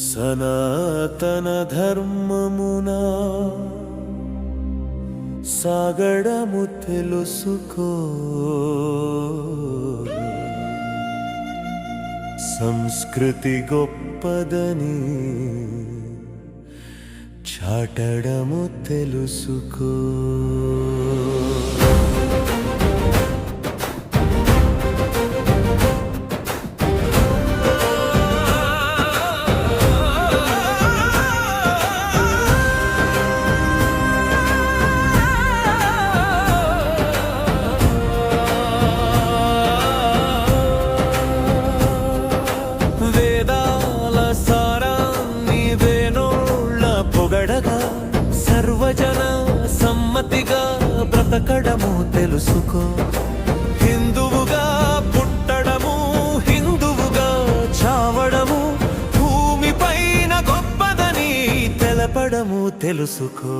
సనాతన ధర్మమునా సాగడము తెలుసుకో. సంస్కృతి గొప్పదని చాటడము తెలుసుకో. పుట్టడము తెలుసుకో. హిందువుగా పుట్టడము హిందువుగా చావడము భూమి పైన గొప్పదని తెలపడము తెలుసుకో.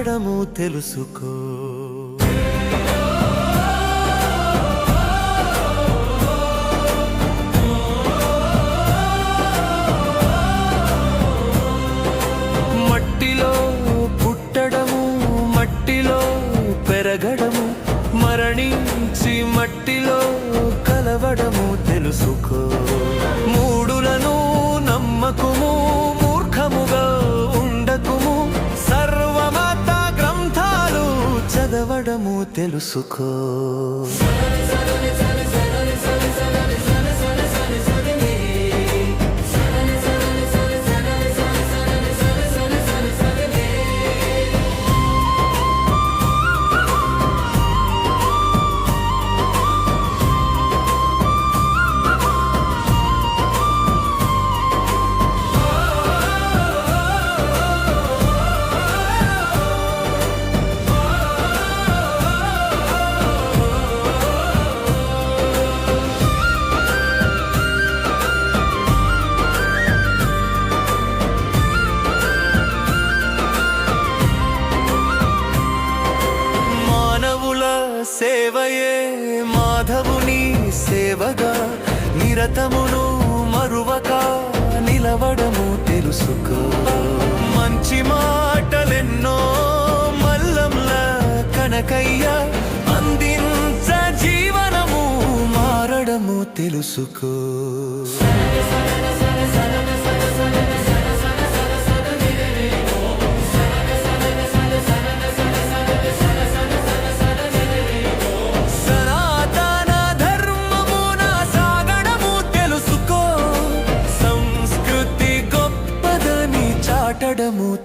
చాటడము తెలుసుకో. మట్టిలో పుట్టడము మట్టిలో పెరగడము మరణించి మట్టిలో చదవడము తెలుసుకో. సేవగా నిరతమును మరువక నిలవడము తెలుసుకో. మంచి మాటలెన్నో మల్లంల కనకయ్య అందించ జీవనము మారడము తెలుసుకో.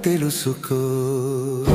తెలుసుకో.